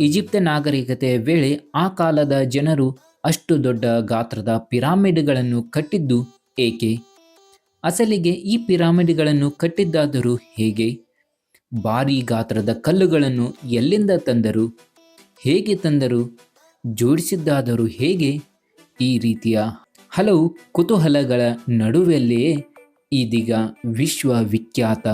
ಈಜಿಪ್ತ ನಾಗರಿಕತೆಯ ವೇಳೆ ಆ ಕಾಲದ ಜನರು ಅಷ್ಟು ದೊಡ್ಡ ಗಾತ್ರದ ಪಿರಾಮಿಡ್ಗಳನ್ನು ಕಟ್ಟಿದ್ದು ಏಕೆ? ಅಸಲಿಗೆ ಈ ಪಿರಾಮಿಡ್ಗಳನ್ನು ಕಟ್ಟಿದ್ದಾದರೂ ಹೇಗೆ? ಭಾರೀ ಗಾತ್ರದ ಕಲ್ಲುಗಳನ್ನು ಎಲ್ಲಿಂದ ತಂದರು? ಹೇಗೆ ತಂದರು? ಜೋಡಿಸಿದ್ದಾದರೂ ಹೇಗೆ? ಈ ರೀತಿಯ ಹಲವು ಕುತೂಹಲಗಳ ನಡುವೆಯಲ್ಲಿಯೇ ಇದೀಗ ವಿಶ್ವವಿಖ್ಯಾತ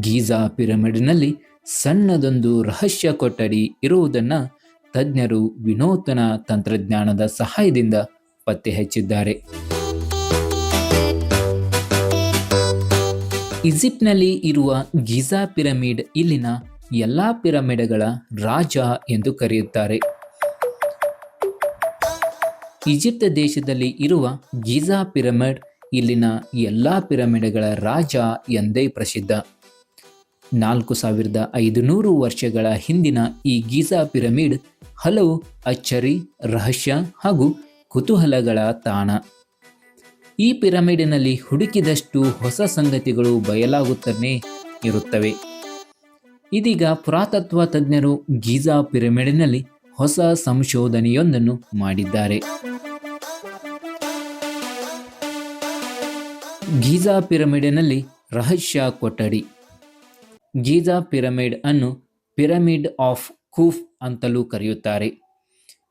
ಗೀಜಾ ಪಿರಮಿಡ್ನಲ್ಲಿ ಸಣ್ಣದೊಂದು ರಹಸ್ಯ ಕೊಠಡಿ ಇರುವುದನ್ನು ತಜ್ಞರು ವಿನೂತನ ತಂತ್ರಜ್ಞಾನದ ಸಹಾಯದಿಂದ ಪತ್ತೆ ಹಚ್ಚಿದ್ದಾರೆ. ಈಜಿಪ್ಟ್ನಲ್ಲಿ ಇರುವ ಗಿಜಾ ಪಿರಮಿಡ್ ಇಲ್ಲಿನ ಎಲ್ಲ ಪಿರಮಿಡ್ಗಳ ರಾಜ ಎಂದು ಕರೆಯುತ್ತಾರೆ. ಈಜಿಪ್ಟ್ ದೇಶದಲ್ಲಿ ಇರುವ ಗೀಜಾ ಪಿರಮಿಡ್ ಇಲ್ಲಿನ ಎಲ್ಲ ಪಿರಮಿಡ್ಗಳ ರಾಜ ಎಂದೇ ಪ್ರಸಿದ್ಧ. ನಾಲ್ಕು ಸಾವಿರದ ಐದುನೂರು ವರ್ಷಗಳ ಹಿಂದಿನ ಈ ಗೀಜಾ ಪಿರಮಿಡ್ ಹಲವು ಅಚ್ಚರಿ, ರಹಸ್ಯ ಹಾಗೂ ಕುತೂಹಲಗಳ ತಾಣ. ಈ ಪಿರಮಿಡಿನಲ್ಲಿ ಹುಡುಕಿದಷ್ಟು ಹೊಸ ಸಂಗತಿಗಳು ಬಯಲಾಗುತ್ತಲೇ ಇರುತ್ತವೆ. ಇದೀಗ ಪುರಾತತ್ವ ತಜ್ಞರು ಗೀಜಾ ಪಿರಮಿಡಿನಲ್ಲಿ ಹೊಸ ಸಂಶೋಧನೆಯೊಂದನ್ನು ಮಾಡಿದ್ದಾರೆ. ಗೀಜಾ ಪಿರಮಿಡಿನಲ್ಲಿ ರಹಸ್ಯ ಕೊಠಡಿ ಗೀಜಾ ಪಿರಮಿಡ್ ಅನ್ನು ಪಿರಮಿಡ್ ಆಫ್ ಕೂಫ್ ಅಂತಲೂ ಕರೆಯುತ್ತಾರೆ.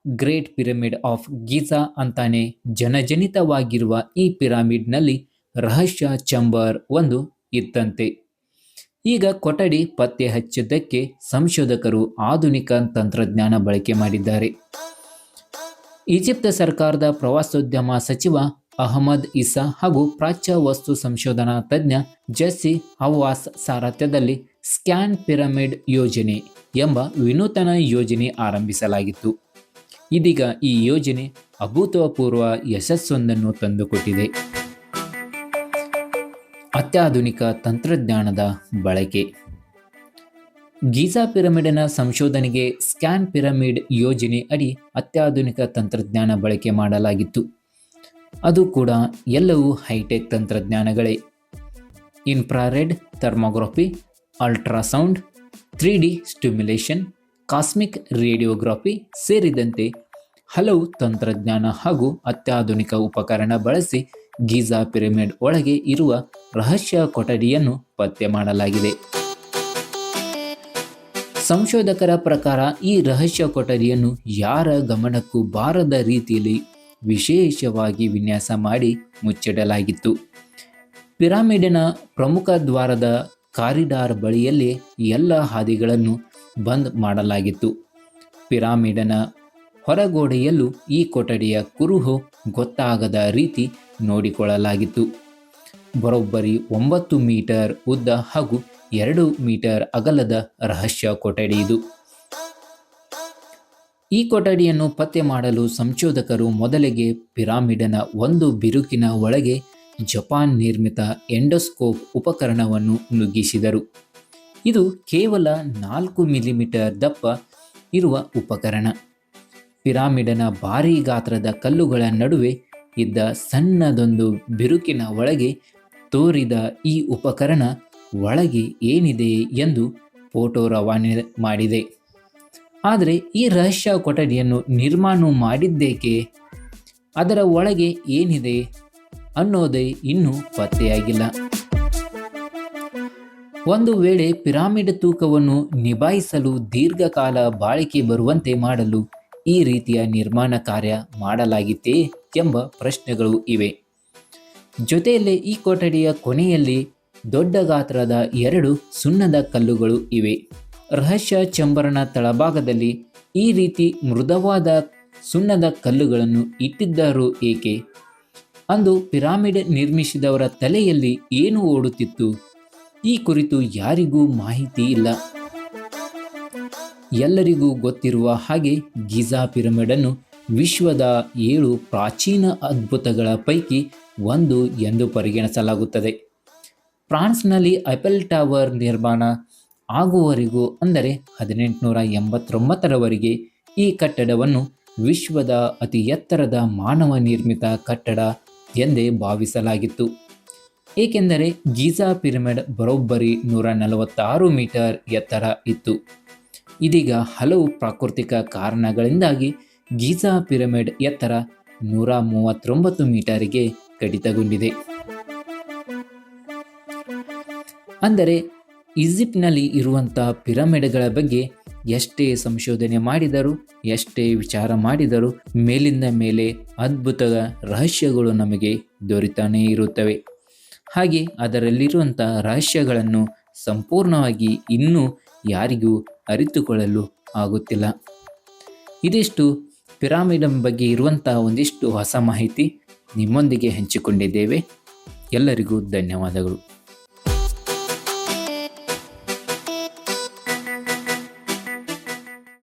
ಗ್ರೇಟ್ ಪಿರಮಿಡ್ ಆಫ್ ಗೀಜಾ ಅಂತಾನೆ ಜನಜನಿತವಾಗಿರುವ ಈ ಪಿರಮಿಡ್ನಲ್ಲಿ ರಹಸ್ಯ ಚಂಬರ್ ಒಂದು ಇತ್ತಂತೆ. ಈಗ ಕೊಠಡಿ ಪತ್ತೆ ಹಚ್ಚಿದ್ದಕ್ಕೆ ಸಂಶೋಧಕರು ಆಧುನಿಕ ತಂತ್ರಜ್ಞಾನ ಬಳಕೆ ಮಾಡಿದ್ದಾರೆ. ಈಜಿಪ್ತ ಸರ್ಕಾರದ ಪ್ರವಾಸೋದ್ಯಮ ಸಚಿವ ಅಹಮದ್ ಇಸಾ ಹಾಗೂ ಪ್ರಾಚ್ಯ ವಸ್ತು ಸಂಶೋಧನಾ ತಜ್ಞ ಜೆಸ್ಸಿ ಹವಾಸ್ ಸಾರಥ್ಯದಲ್ಲಿ ಸ್ಕ್ಯಾನ್ ಪಿರಮಿಡ್ ಯೋಜನೆ ಎಂಬ ವಿನೂತನ ಯೋಜನೆ ಆರಂಭಿಸಲಾಗಿತ್ತು. ಇದೀಗ ಈ ಯೋಜನೆ ಅಭೂತಪೂರ್ವ ಯಶಸ್ಸೊಂದನ್ನು ತಂದುಕೊಟ್ಟಿದೆ. ಅತ್ಯಾಧುನಿಕ ತಂತ್ರಜ್ಞಾನದ ಬಳಕೆ. ಗೀಜಾ ಪಿರಮಿಡಿನ ಸಂಶೋಧನೆಗೆ ಸ್ಕ್ಯಾನ್ ಪಿರಮಿಡ್ ಯೋಜನೆ ಅಡಿ ಅತ್ಯಾಧುನಿಕ ತಂತ್ರಜ್ಞಾನ ಬಳಕೆ ಮಾಡಲಾಗಿತ್ತು. ಅದು ಕೂಡ ಎಲ್ಲವೂ high tech ತಂತ್ರಜ್ಞಾನಗಳೇ. Infrared thermography, ultrasound three D stimulation, cosmic radiography ಸೇರಿದಂತೆ ಹಲವು ತಂತ್ರಜ್ಞಾನ ಹಾಗೂ ಅತ್ಯಾಧುನಿಕ ಉಪಕರಣ ಬಳಸಿ ಗೀಜಾ ಪಿರಮಿಡ್ ಒಳಗೆ ಇರುವ ರಹಸ್ಯ ಕೊಠಡಿಯನ್ನು ಪತ್ತೆ ಮಾಡಲಾಗಿದೆ. ಸಂಶೋಧಕರ ಪ್ರಕಾರ ಈ ರಹಸ್ಯ ಕೊಠಡಿಯನ್ನು ಯಾರ ಗಮನಕ್ಕೂ ಬಾರದ ರೀತಿಯಲ್ಲಿ ವಿಶೇಷವಾಗಿ ವಿನ್ಯಾಸ ಮಾಡಿ ಮುಚ್ಚಿಡಲಾಗಿತ್ತು. ಪಿರಾಮಿಡಿನ ಪ್ರಮುಖ ದ್ವಾರದ ಕಾರಿಡಾರ್ ಬಳಿಯಲ್ಲಿ ಎಲ್ಲ ಹಾದಿಗಳನ್ನು ಬಂದ್ ಮಾಡಲಾಗಿತ್ತು. ಪಿರಾಮಿಡನ ಹೊರಗೋಡೆಯಲ್ಲೂ ಈ ಕೊಠಡಿಯ ಕುರುಹು ಗೊತ್ತಾಗದ ರೀತಿ ನೋಡಿಕೊಳ್ಳಲಾಗಿತ್ತು. ಬರೋಬ್ಬರಿ ಒಂಬತ್ತು ಮೀಟರ್ ಉದ್ದ ಹಾಗೂ ಎರಡು ಮೀಟರ್ ಅಗಲದ ರಹಸ್ಯ ಕೊಠಡಿ ಇದು. ಈ ಕೊಠಡಿಯನ್ನು ಪತ್ತೆ ಮಾಡಲು ಸಂಶೋಧಕರು ಮೊದಲಿಗೆ ಪಿರಾಮಿಡನ ಒಂದು ಬಿರುಕಿನ ಒಳಗೆ ಜಪಾನ್ ನಿರ್ಮಿತ ಎಂಡೋಸ್ಕೋಪ್ ಉಪಕರಣವನ್ನು ನುಗ್ಗಿಸಿದರು. ಇದು ಕೇವಲ ನಾಲ್ಕು ಮಿಲಿಮೀಟರ್ ದಪ್ಪ ಇರುವ ಉಪಕರಣ. ಪಿರಾಮಿಡನ ಭಾರೀ ಗಾತ್ರದ ಕಲ್ಲುಗಳ ನಡುವೆ ಇದ್ದ ಸಣ್ಣದೊಂದು ಬಿರುಕಿನ ಒಳಗೆ ತೋರಿದ ಈ ಉಪಕರಣ ಒಳಗೆ ಏನಿದೆ ಎಂದು ಫೋಟೋ ರವಾನೆ ಮಾಡಿದೆ. ಆದರೆ ಈ ರಹಸ್ಯ ಕೊಠಡಿಯನ್ನು ನಿರ್ಮಾಣ ಮಾಡಿದ್ದೇಕೆ? ಅದರ ಒಳಗೆ ಏನಿದೆ ಅನ್ನೋದೇ ಇನ್ನೂ ಪತ್ತೆಯಾಗಿಲ್ಲ. ಒಂದು ವೇಳೆ ಪಿರಾಮಿಡ್ ತೂಕವನ್ನು ನಿಭಾಯಿಸಲು ದೀರ್ಘಕಾಲ ಬಾಳಿಕೆ ಬರುವಂತೆ ಮಾಡಲು ಈ ರೀತಿಯ ನಿರ್ಮಾಣ ಕಾರ್ಯ ಮಾಡಲಾಗಿತ್ತೇ ಎಂಬ ಪ್ರಶ್ನೆಗಳು ಇವೆ. ಜೊತೆಯಲ್ಲೇ ಈ ಕೊಠಡಿಯ ಕೊನೆಯಲ್ಲಿ ದೊಡ್ಡ ಗಾತ್ರದ ಎರಡು ಸುಣ್ಣದ ಕಲ್ಲುಗಳು ಇವೆ. ರಹಸ್ಯ ಚಂಬರನ ತಳಭಾಗದಲ್ಲಿ ಈ ರೀತಿ ಮೃದುವಾದ ಸುಣ್ಣದ ಕಲ್ಲುಗಳನ್ನು ಇಟ್ಟಿದ್ದರು ಏಕೆ? ಅಂದು ಪಿರಾಮಿಡ್ ನಿರ್ಮಿಸಿದವರ ತಲೆಯಲ್ಲಿ ಏನು ಓಡುತ್ತಿತ್ತು? ಈ ಕುರಿತು ಯಾರಿಗೂ ಮಾಹಿತಿ ಇಲ್ಲ. ಎಲ್ಲರಿಗೂ ಗೊತ್ತಿರುವ ಹಾಗೆ ಗಿಜಾ ಪಿರಮಿಡನ್ನು ವಿಶ್ವದ ಏಳು ಪ್ರಾಚೀನ ಅದ್ಭುತಗಳ ಪೈಕಿ ಒಂದು ಎಂದು ಪರಿಗಣಿಸಲಾಗುತ್ತದೆ. ಫ್ರಾನ್ಸ್ನಲ್ಲಿ ಐಪೆಲ್ ಟವರ್ ನಿರ್ಮಾಣ ಆಗುವವರೆಗೂ ಅಂದರೆ ಹದಿನೆಂಟುನೂರ ಎಂಬತ್ತೊಂಬತ್ತರವರೆಗೆ ಈ ಕಟ್ಟಡವನ್ನು ವಿಶ್ವದ ಅತಿ ಎತ್ತರದ ಮಾನವ ನಿರ್ಮಿತ ಕಟ್ಟಡ ಎಂದೇ ಭಾವಿಸಲಾಗಿತ್ತು. ಏಕೆಂದರೆ ಗೀಜಾ ಪಿರಮಿಡ್ ಬರೋಬ್ಬರಿ ನೂರ ನಲವತ್ತಾರು ಮೀಟರ್ ಎತ್ತರ ಇತ್ತು. ಇದೀಗ ಹಲವು ಪ್ರಾಕೃತಿಕ ಕಾರಣಗಳಿಂದಾಗಿ ಗೀಜಾ ಪಿರಮಿಡ್ ಎತ್ತರ ನೂರ ಮೂವತ್ತೊಂಬತ್ತು ಮೀಟರಿಗೆ ಕಡಿತಗೊಂಡಿದೆ. ಅಂದರೆ ಈಜಿಪ್ಟ್ನಲ್ಲಿ ಇರುವಂಥ ಪಿರಮಿಡ್ಗಳ ಬಗ್ಗೆ ಎಷ್ಟೇ ಸಂಶೋಧನೆ ಮಾಡಿದರೂ, ಎಷ್ಟೇ ವಿಚಾರ ಮಾಡಿದರೂ ಮೇಲಿಂದ ಮೇಲೆ ಅದ್ಭುತ ರಹಸ್ಯಗಳು ನಮಗೆ ದೊರೆತಾನೇ ಇರುತ್ತವೆ. ಹಾಗೆ ಅದರಲ್ಲಿರುವಂಥ ರಹಸ್ಯಗಳನ್ನು ಸಂಪೂರ್ಣವಾಗಿ ಇನ್ನೂ ಯಾರಿಗೂ ಅರಿತುಕೊಳ್ಳಲು ಆಗುತ್ತಿಲ್ಲ. ಇದಿಷ್ಟು ಪಿರಾಮಿಡ್ ಬಗ್ಗೆ ಇರುವಂಥ ಒಂದಿಷ್ಟು ಹೊಸ ಮಾಹಿತಿ ನಿಮ್ಮೊಂದಿಗೆ ಹಂಚಿಕೊಂಡಿದ್ದೇವೆ. ಎಲ್ಲರಿಗೂ ಧನ್ಯವಾದಗಳು.